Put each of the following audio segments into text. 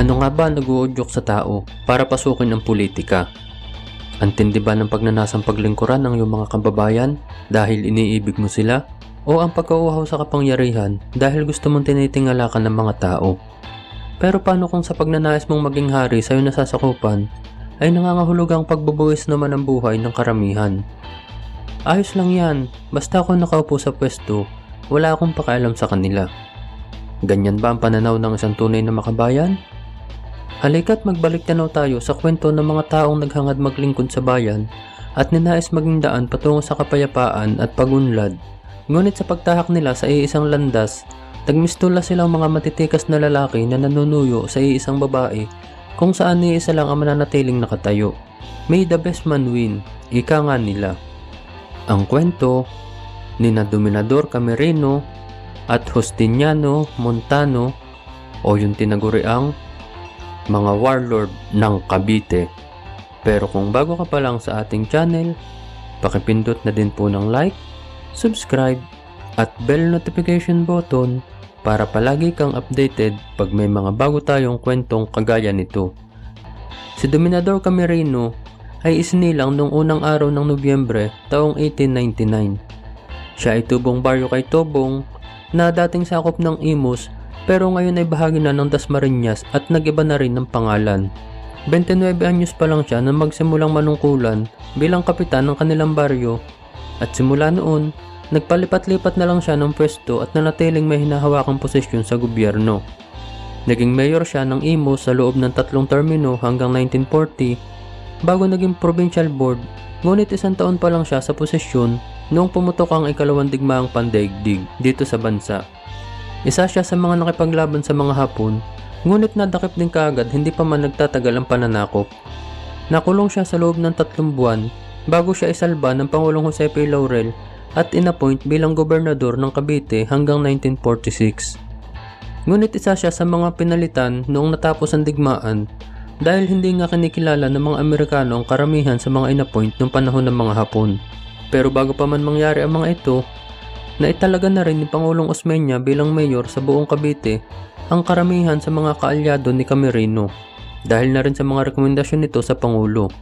Ano nga ba nag-uudyok sa tao para pasukin ang politika? Antindi ba ng pagnanasang paglingkuran ng iyong mga kababayan dahil iniibig mo sila? O ang pagkauhaw sa kapangyarihan dahil gusto mong tinitingalakan ng mga tao? Pero paano kung sa pagnanais mong maging hari sa'yo nasasakupan ay nangangahulugang pagbubuwis naman ang buhay ng karamihan? Ayos lang yan, basta ako nakaupo sa pwesto, wala akong pakialam sa kanila. Ganyan ba ang pananaw ng isang tunay na makabayan? Halika't magbalik tanaw tayo sa kwento ng mga taong naghangad maglingkod sa bayan at ninais maging daan patungo sa kapayapaan at pagunlad. Ngunit sa pagtahak nila sa iisang landas, nagmistula silang mga matitikas na lalaki na nanunuyo sa iisang babae kung saan ni isa lang ang mananatiling nakatayo. May the best man win, ika nga nila. Ang kwento ni na Dominador Camerino at Justiniano Montano o yung tinaguriang mga warlord ng Cavite. Pero kung bago ka pa lang sa ating channel, pakipindot na din po ng like, subscribe, at bell notification button para palagi kang updated pag may mga bago tayong kwentong kagaya nito. Si Dominador Camerino ay isinilang noong unang araw ng Nobyembre taong 1899. Siya ay tubong baryo kay Tobong na dating sakop ng Imus pero ngayon ay bahagi na ng Dasmariñas at nag-iba na rin ng pangalan. 29 anyos pa lang siya nang magsimulang manungkulan bilang kapitan ng kanilang baryo at simula noon, nagpalipat-lipat na lang siya ng pwesto at nanatiling may hinahawakang posisyon sa gobyerno. Naging mayor siya ng Imus sa loob ng tatlong termino hanggang 1940 bago naging provincial board ngunit isang taon pa lang siya sa posisyon noong pumutok ang ikalawang digmaang pandaigdig dito sa bansa. Isa siya sa mga nakipaglaban sa mga Hapon, ngunit nadakip din kaagad hindi pa man nagtatagal ang pananakop. Nakulong siya sa loob ng tatlong buwan bago siya isalba ng Pangulong Jose P. Laurel at inappoint bilang gobernador ng Cavite hanggang 1946. Ngunit isa siya sa mga pinalitan noong natapos ang digmaan dahil hindi nga kinikilala ng mga Amerikano ang karamihan sa mga inappoint noong panahon ng mga Hapon. Pero bago pa man mangyari ang mga ito, Naitalaga na rin ni Pangulong Osmeña bilang mayor sa buong Cavite ang karamihan sa mga kaalyado ni Camerino dahil na rin sa mga rekomendasyon nito sa Pangulo.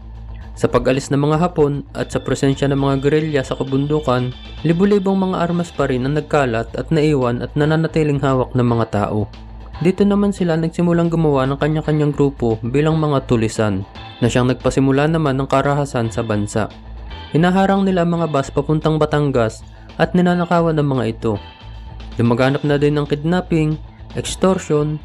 Sa pag-alis ng mga Hapon at sa presensya ng mga gerilya sa kabundukan, libu-libong mga armas pa rin ang nagkalat at naiwan at nananatiling hawak ng mga tao. Dito naman sila nagsimulang gumawa ng kanya-kanyang grupo bilang mga tulisan na siyang nagpasimula naman ng karahasan sa bansa. Hinaharang nila mga bus papuntang Batangas at ninanakawan ng mga ito. Lumaganap na din ng kidnapping, extortion,